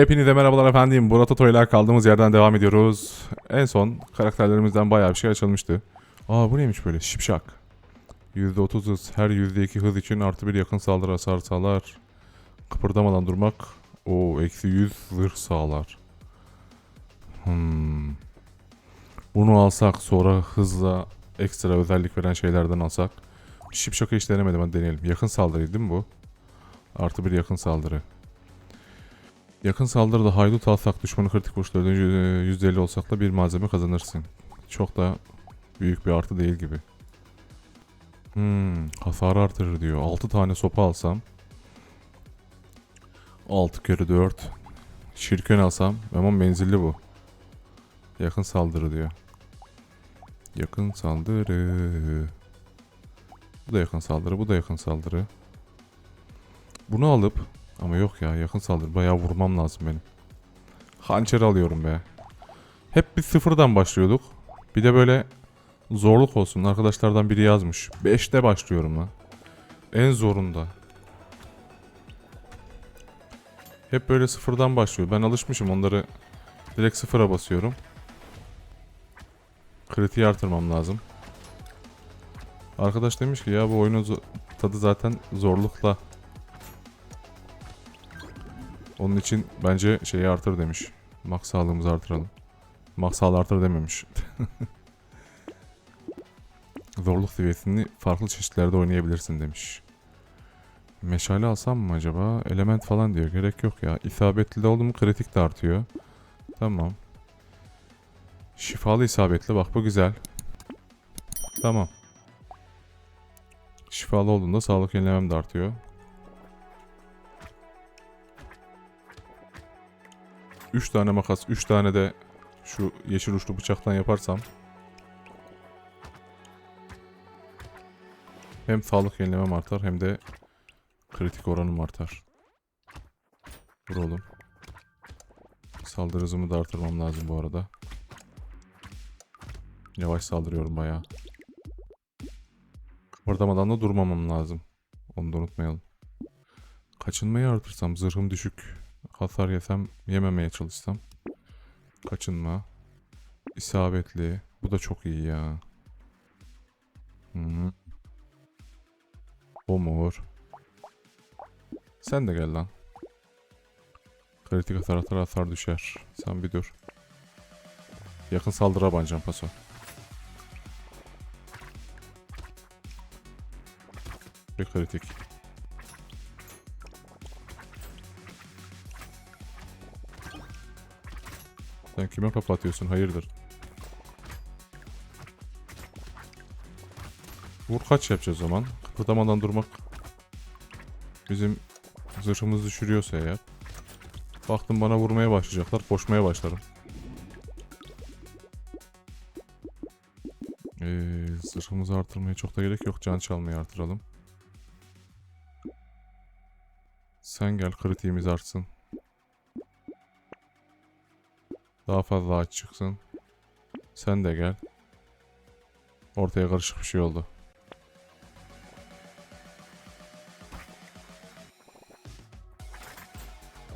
Hepinize merhabalar efendim. Murat Oto'yla kaldığımız yerden devam ediyoruz. En son karakterlerimizden bayağı bir şey açılmıştı. Aa bu neymiş böyle? Şipşak. %30 hız. Her %2 hız için artı bir yakın saldırı hasar sağlar. Kıpırdamadan durmak. O eksi 100 zırh sağlar. Hmm. Bunu alsak sonra hızla ekstra özellik veren şeylerden alsak. Şipşak'ı hiç denemedim hadi deneyelim. Yakın saldırı değil mi bu? Artı bir yakın saldırı. Yakın saldırıda haydut alsak düşmanı kritik vuruşlarda %50 olsak da bir malzeme kazanırsın. Çok da büyük bir artı değil gibi. Hmm, hasar artırır diyor. 6 tane sopa alsam. 6 kere 4. Şirken alsam. Ama menzilli bu. Yakın saldırı diyor. Yakın saldırı. Bu da yakın saldırı, bu da yakın saldırı. Bunu alıp ama yok ya yakın saldırı bayağı vurmam lazım benim. Hançer alıyorum be. Hep biz sıfırdan başlıyorduk. Bir de böyle zorluk olsun. Arkadaşlardan biri yazmış. 5'te başlıyorum lan. En zorunda. Hep böyle sıfırdan başlıyor. Ben alışmışım onları direkt sıfıra basıyorum. Kritiği artırmam lazım. Arkadaş demiş ki ya bu oyunun tadı zaten zorlukla onun için bence şeyi artır demiş. Max sağlığımızı artıralım. Max sağlığı artır dememiş. Zorluk seviyesini farklı çeşitlerde oynayabilirsin demiş. Meşale alsam mı acaba? Element falan diyor. Gerek yok ya. İsabetli de oldu mu kritik de artıyor. Tamam. Şifalı isabetli. Bak bu güzel. Tamam. Şifalı olduğunda sağlık yenilemem de artıyor. 3 tane makas, 3 tane de şu yeşil uçlu bıçaktan yaparsam hem sağlık yenilemem artar hem de kritik oranım artar. Dur oğlum. Saldırı hızımı da artırmam lazım bu arada. Yavaş saldırıyorum bayağı. Kıpırdamadan da durmamam lazım. Onu da unutmayalım. Kaçınmayı artırsam zırhım düşük. Hasar yesem yememeye çalışsam. Kaçınma. İsabetli. Bu da çok iyi ya. Hı. Omur. Sen de gel lan. Kritik hasar atar hasar düşer. Sen bir dur. Yakın saldırı banacağım paso. Bir kritik. Sen kime kapatıyorsun? Hayırdır? Vur kaç yapacağız o zaman? Kıpırdamadan durmak bizim zırhımızı düşürüyorsa eğer. Baktım bana vurmaya başlayacaklar. Koşmaya başlarım. Ee, zırhımızı artırmaya çok da gerek yok. Can çalmayı artıralım. Sen gel kritiğimiz artsın. Daha fazla aç çıksın. Sen de gel. Ortaya karışık bir şey oldu.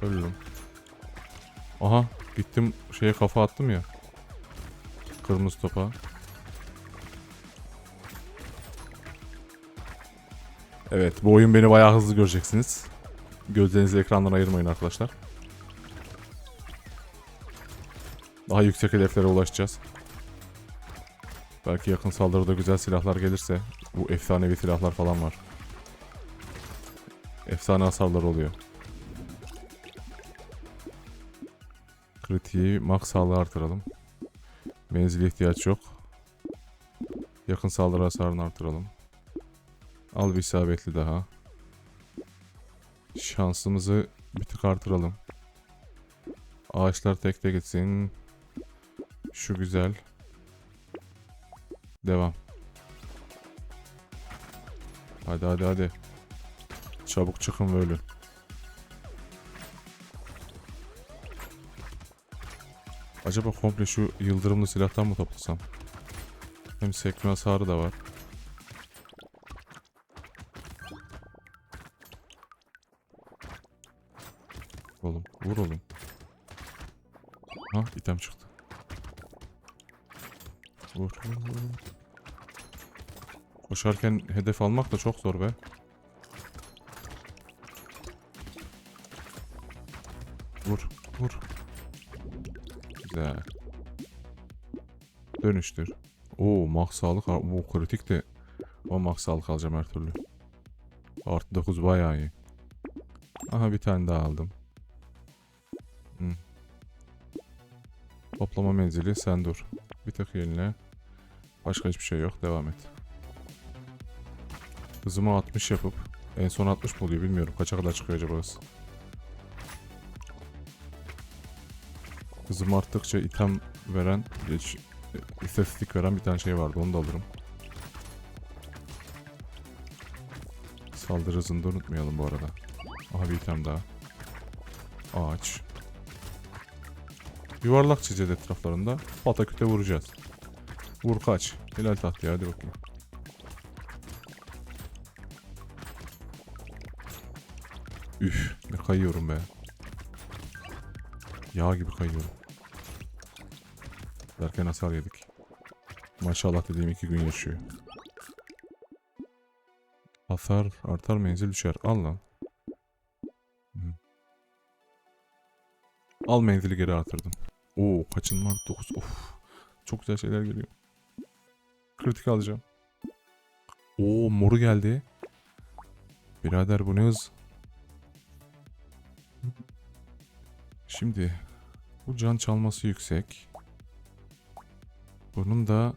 Ölürüm. Aha gittim şeye kafa attım ya. Kırmızı topa. Evet bu oyun beni bayağı hızlı göreceksiniz. Gözlerinizi ekrandan ayırmayın arkadaşlar. Daha yüksek hedeflere ulaşacağız. Belki yakın saldırıda güzel silahlar gelirse. Bu efsanevi silahlar falan var. Efsane hasarlar oluyor. Kritiği max sağlığı artıralım. Menzile ihtiyaç yok. Yakın saldırı hasarını artıralım. Al bir isabetli daha. Şansımızı bir tık artıralım. Ağaçlar tek tek gitsin. Şu güzel. Devam. Hadi hadi hadi. Çabuk çıkın ve ölün. Acaba komple şu yıldırımlı silahtan mı toplasam? Hem sekme hasarı da var. Vur. Koşarken hedef almak da çok zor be. Vur vur. Güzel. Dönüştür. Oo max sağlık. Bu kritik de. O max sağlık alacağım her türlü. Artı 9 bayağı iyi. Aha bir tane daha aldım. Hı. Toplama menzili sen dur. Bir tık yerine. Başka hiçbir şey yok. Devam et. Hızımı 60 yapıp en son 60 mı oluyor bilmiyorum. Kaça kadar çıkıyor acaba hız? Hızım arttıkça item veren, geç, istatistik veren bir tane şey vardı. Onu da alırım. Saldırı hızını da unutmayalım bu arada. Aha bir item daha. Ağaç. Yuvarlak çizeceğiz etraflarında. Pataküte vuracağız. Vur kaç. Hilal tahtaya hadi bakayım. Üf ne kayıyorum be. Yağ gibi kayıyorum. Derken hasar yedik. Maşallah dediğim iki gün yaşıyor. Hasar artar menzil düşer. Al lan. Al menzili geri artırdım. Oo kaçınma 9. Of. Çok güzel şeyler geliyor. Kritik alacağım. Oo moru geldi. Birader bu ne hız? Şimdi bu can çalması yüksek. Bunun da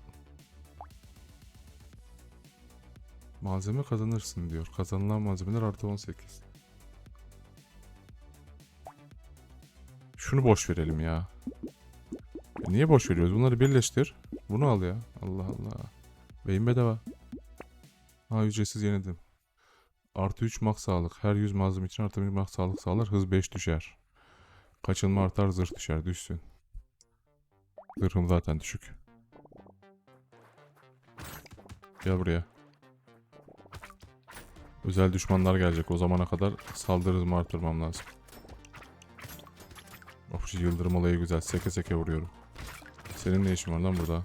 malzeme kazanırsın diyor. Kazanılan malzemeler artı 18. Şunu boş verelim ya. E niye boş veriyoruz? Bunları birleştir. Bunu al ya. Allah Allah. Beyin bedava. Ha ücretsiz yeniledim. Artı 3 max sağlık. Her 100 malzeme için artı 1 max sağlık sağlar. Hız 5 düşer. Kaçınma artar zırh düşer. Düşsün. Zırhım zaten düşük. Gel buraya. Özel düşmanlar gelecek. O zamana kadar saldırı hızımı artırmam lazım. Of şu yıldırım olayı güzel. Seke seke vuruyorum. Senin ne işin var lan burada?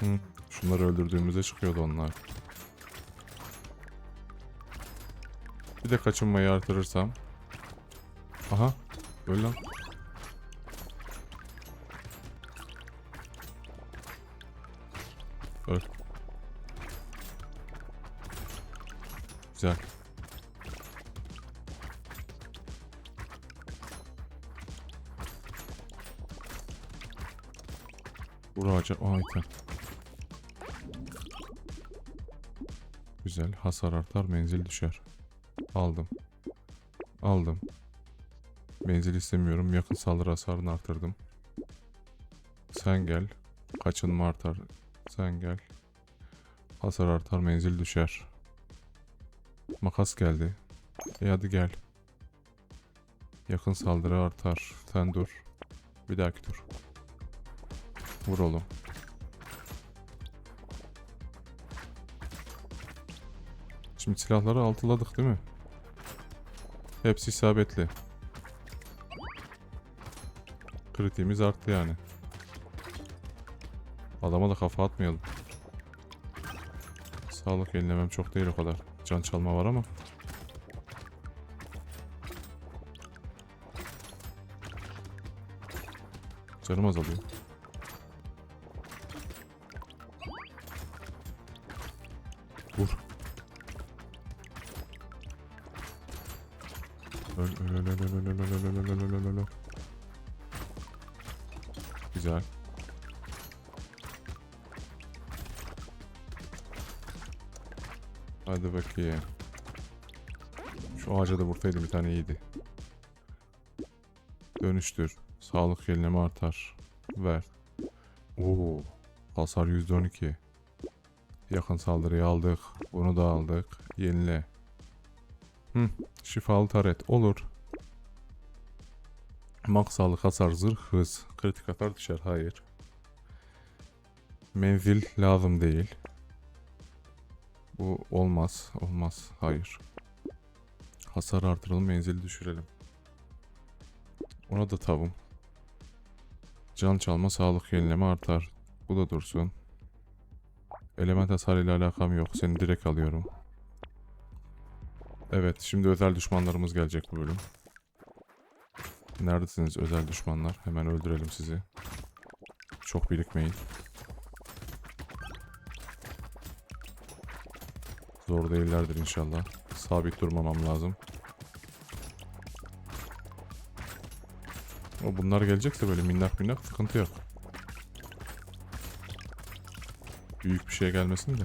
Hı, şunları öldürdüğümüzde çıkıyordu onlar. Bir de kaçınmayı artırırsam. Aha. Öl lan. Öl. Güzel. Vur ağaca. Aa item. Güzel. Hasar artar. Menzil düşer. Aldım. Aldım. Menzil istemiyorum. Yakın saldırı hasarını artırdım. Sen gel. Kaçınma artar. Sen gel. Hasar artar. Menzil düşer. Makas geldi. E hadi gel. Yakın saldırı artar. Sen dur. Bir dahaki dur. Vur oğlum. Şimdi silahları altıladık değil mi? Hepsi isabetli. Kritiğimiz arttı yani. Adama da kafa atmayalım. Sağlık yenilemem çok değil o kadar. Can çalma var ama. Canım azalıyor. Vursaydım bir tane iyiydi. Dönüştür. Sağlık yenileme artar. Ver. Oo. Hasar %12. Yakın saldırıyı aldık. Bunu da aldık. Yenile. Hı. Şifalı taret. Olur. Max sağlık hasar zırh hız. Kritik hasar düşer. Hayır. Menzil lazım değil. Bu olmaz. Olmaz. Hayır. Hasar artıralım. Menzili düşürelim. Ona da tavım. Can çalma, sağlık yenileme artar. Bu da dursun. Element hasarıyla alakam yok. Seni direkt alıyorum. Evet, şimdi özel düşmanlarımız gelecek bu bölüm. Neredesiniz özel düşmanlar? Hemen öldürelim sizi. Çok birikmeyin. Zor değillerdir inşallah. Sabit durmamam lazım. O bunlar gelecekse böyle minnak minnak sıkıntı yok. Büyük bir şey gelmesin de.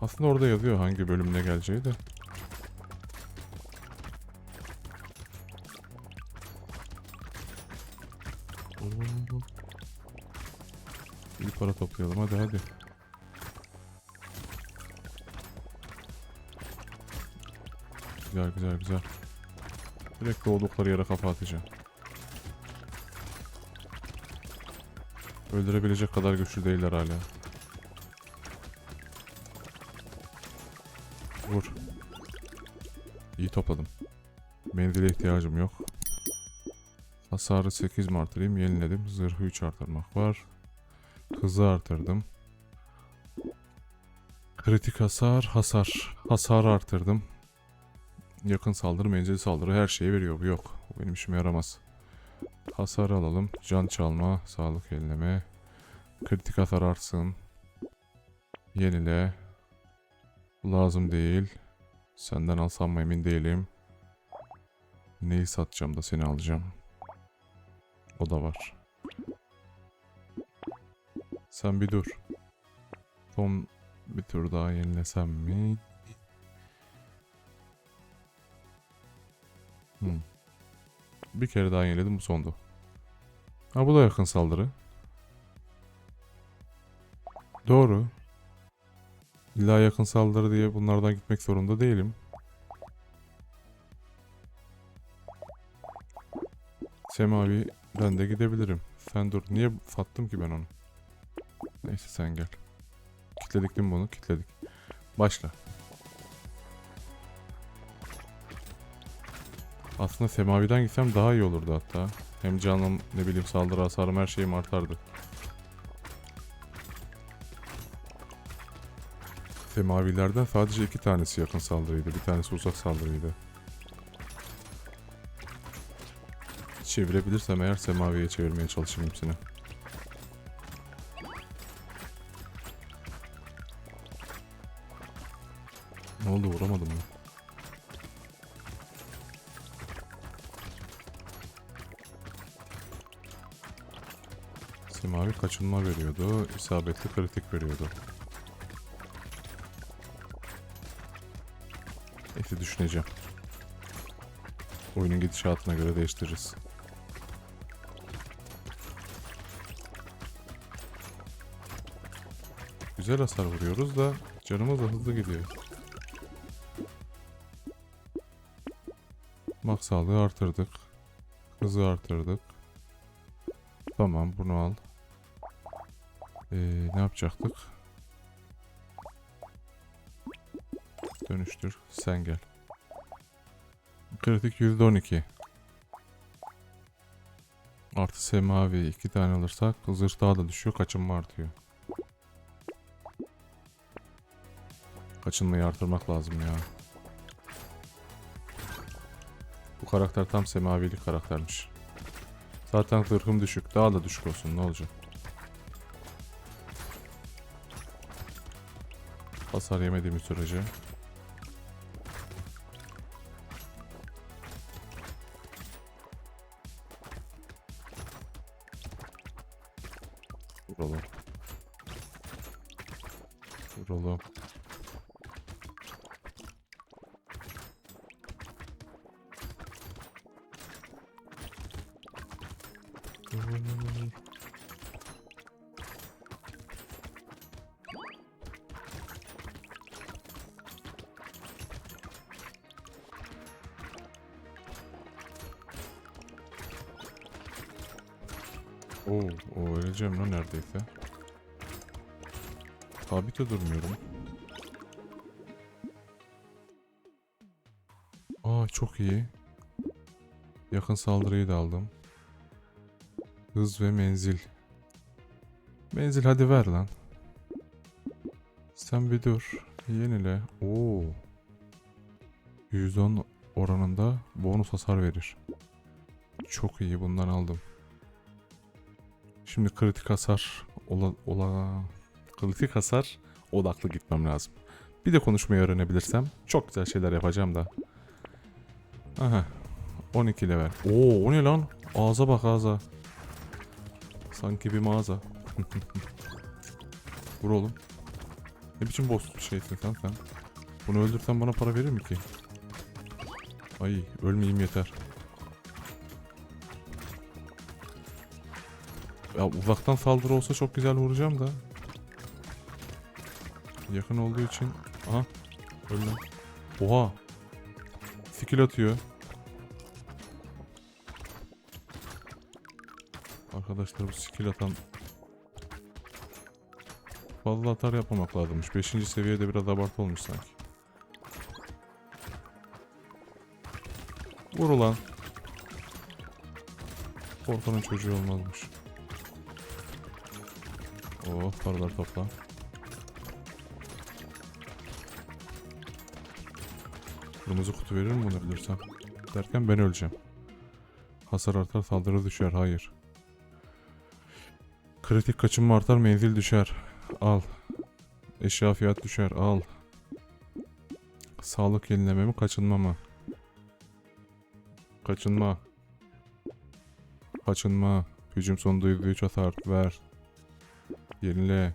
Aslında orada yazıyor hangi bölümde geleceği de. İyi para toplayalım hadi hadi. Güzel güzel güzel. Direkt doğdukları yere kafa atacağım. Öldürebilecek kadar güçlü değiller hala. Vur. İyi topladım. Menzile ihtiyacım yok. Hasarı 8 mi artırayım? Yeniledim. Zırhı 3 artırmak var. Hızı artırdım. Kritik hasar, hasar. Hasarı artırdım. Yakın saldırı, menzil saldırı her şeyi veriyor. Bu yok. Bu benim işime yaramaz. Hasar alalım. Can çalma, sağlık yenileme. Kritik hasar artsın. Yenile. Lazım değil. Senden alsam mı emin değilim. Neyi satacağım da seni alacağım. O da var. Sen bir dur. Son bir tur daha yenilesem mi? Hmm. Bir kere daha yeniledim bu sondu. Ha bu da yakın saldırı. Doğru. İlla yakın saldırı diye bunlardan gitmek zorunda değilim. Semavi ben de gidebilirim. Sen dur. Niye sattım ki ben onu? Neyse sen gel. Kitledik mi bunu? Kitledik. Başla. Aslında Semavi'den gitsem daha iyi olurdu hatta. Hem canım ne bileyim saldırı hasarım her şeyim artardı. Semavilerden sadece iki tanesi yakın saldırıydı. Bir tanesi uzak saldırıydı. Çevirebilirsem eğer Semavi'ye çevirmeye çalışırım hepsini. Ne oldu vuramadım mı? Semavi kaçınma veriyordu. isabetli kritik veriyordu. Neyse düşüneceğim. Oyunun gidişatına göre değiştiririz. Güzel hasar vuruyoruz da canımız da hızlı gidiyor. Mak sağlığı artırdık. Hızı artırdık. Tamam bunu al. Ee, ne yapacaktık? Dönüştür. Sen gel. Kritik %12. Artı semavi iki tane alırsak zırh daha da düşüyor. Kaçınma artıyor. Kaçınmayı artırmak lazım ya. Bu karakter tam semavili karaktermiş. Zaten zırhım düşük. Daha da düşük olsun. Ne olacak? Hasar yemediğim sürece. Oo, o öleceğim lan neredeyse. Sabite durmuyorum. Aa çok iyi. Yakın saldırıyı da aldım. Hız ve menzil. Menzil hadi ver lan. Sen bir dur. Yenile. Oo. 110 oranında bonus hasar verir. Çok iyi bundan aldım. Şimdi kritik hasar ola, ola kritik hasar odaklı gitmem lazım. Bir de konuşmayı öğrenebilirsem çok güzel şeyler yapacağım da. Aha. 12 level. Oo o ne lan? Ağza bak ağza. Sanki bir mağaza. Vur oğlum. Ne biçim boss bir şeysin sen sen. Bunu öldürsen bana para verir mi ki? Ay ölmeyeyim yeter. Ya uzaktan saldırı olsa çok güzel vuracağım da. Yakın olduğu için. Aha. Öldüm. Oha. Skill atıyor. Arkadaşlar bu skill atan fazla atar yapmamak lazımmış. 5. seviyede biraz abartı olmuş sanki. Vur ulan. Korkanın çocuğu olmazmış. Oh paralar topla. Kırmızı kutu verir mi bunu öldürsem? Derken ben öleceğim. Hasar artar saldırı düşer. Hayır. Kritik kaçınma artar menzil düşer. Al. Eşya fiyat düşer. Al. Sağlık yenileme mi kaçınma mı? Kaçınma. Kaçınma. Hücum sonunda %3 hasar. Ver. Yenile.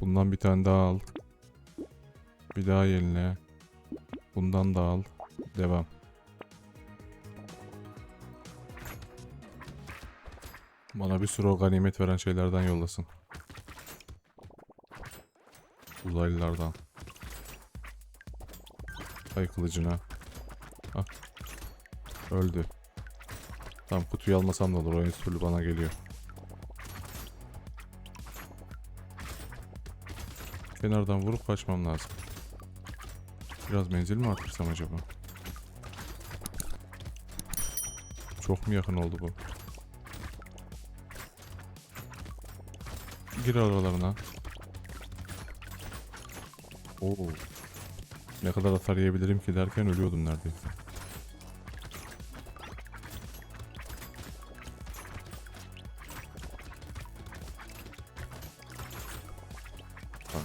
Bundan bir tane daha al. Bir daha yenile. Bundan da al. Devam. Bana bir sürü o ganimet veren şeylerden yollasın. Uzaylılardan. Ay kılıcına. Ah. Öldü. Tamam kutuyu almasam da olur. O türlü bana geliyor. Kenardan vurup kaçmam lazım. Biraz menzil mi artırsam acaba? Çok mu yakın oldu bu? Gir aralarına. Oo. Ne kadar hasar yiyebilirim ki derken ölüyordum neredeyse.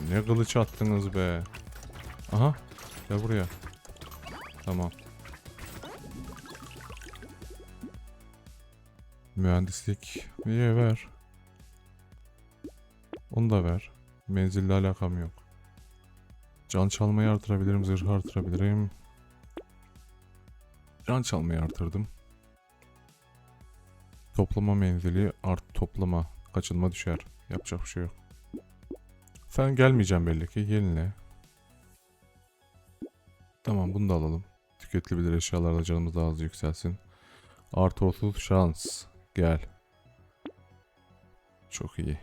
Ne kılıç attınız be. Aha. Gel buraya. Tamam. Mühendislik. Niye ver? Onu da ver. Menzille alakam yok. Can çalmayı artırabilirim, zırh artırabilirim. Can çalmayı artırdım. Toplama menzili art toplama. Kaçınma düşer. Yapacak bir şey yok. Sen gelmeyeceksin belli ki. Yenile. Tamam bunu da alalım. Tüketilebilir eşyalarla canımız daha az yükselsin. Artı 30 şans. Gel. Çok iyi.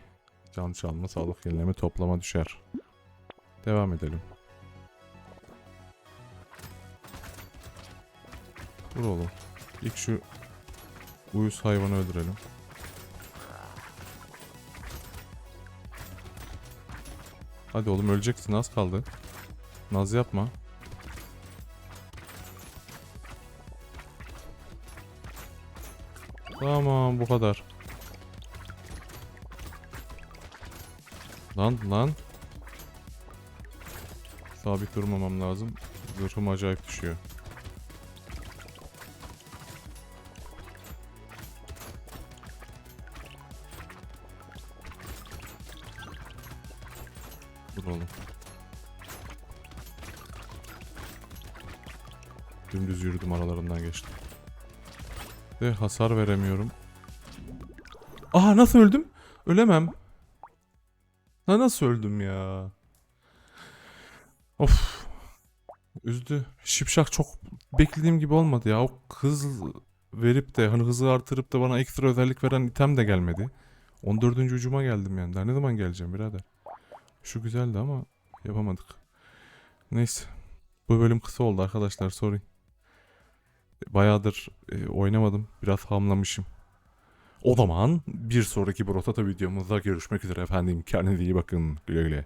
Can çalma, sağlık yenileme, toplama düşer. Devam edelim. Dur oğlum. İlk şu uyuz hayvanı öldürelim. Hadi oğlum öleceksin az kaldı. Naz yapma. Tamam bu kadar. Lan lan. Sabit durmamam lazım. Zırhım acayip düşüyor. Geçtim. Ve hasar veremiyorum. Aha nasıl öldüm? Ölemem. Ha nasıl öldüm ya? Of. Üzdü. Şipşak çok beklediğim gibi olmadı ya. O hız verip de hani hızı artırıp da bana ekstra özellik veren item de gelmedi. 14. ucuma geldim yani. Daha ne zaman geleceğim birader? Şu güzeldi ama yapamadık. Neyse. Bu bölüm kısa oldu arkadaşlar sorry. Bayağıdır e, oynamadım. Biraz hamlamışım. O zaman bir sonraki Brotata videomuzda görüşmek üzere efendim. Kendinize iyi bakın. Güle güle.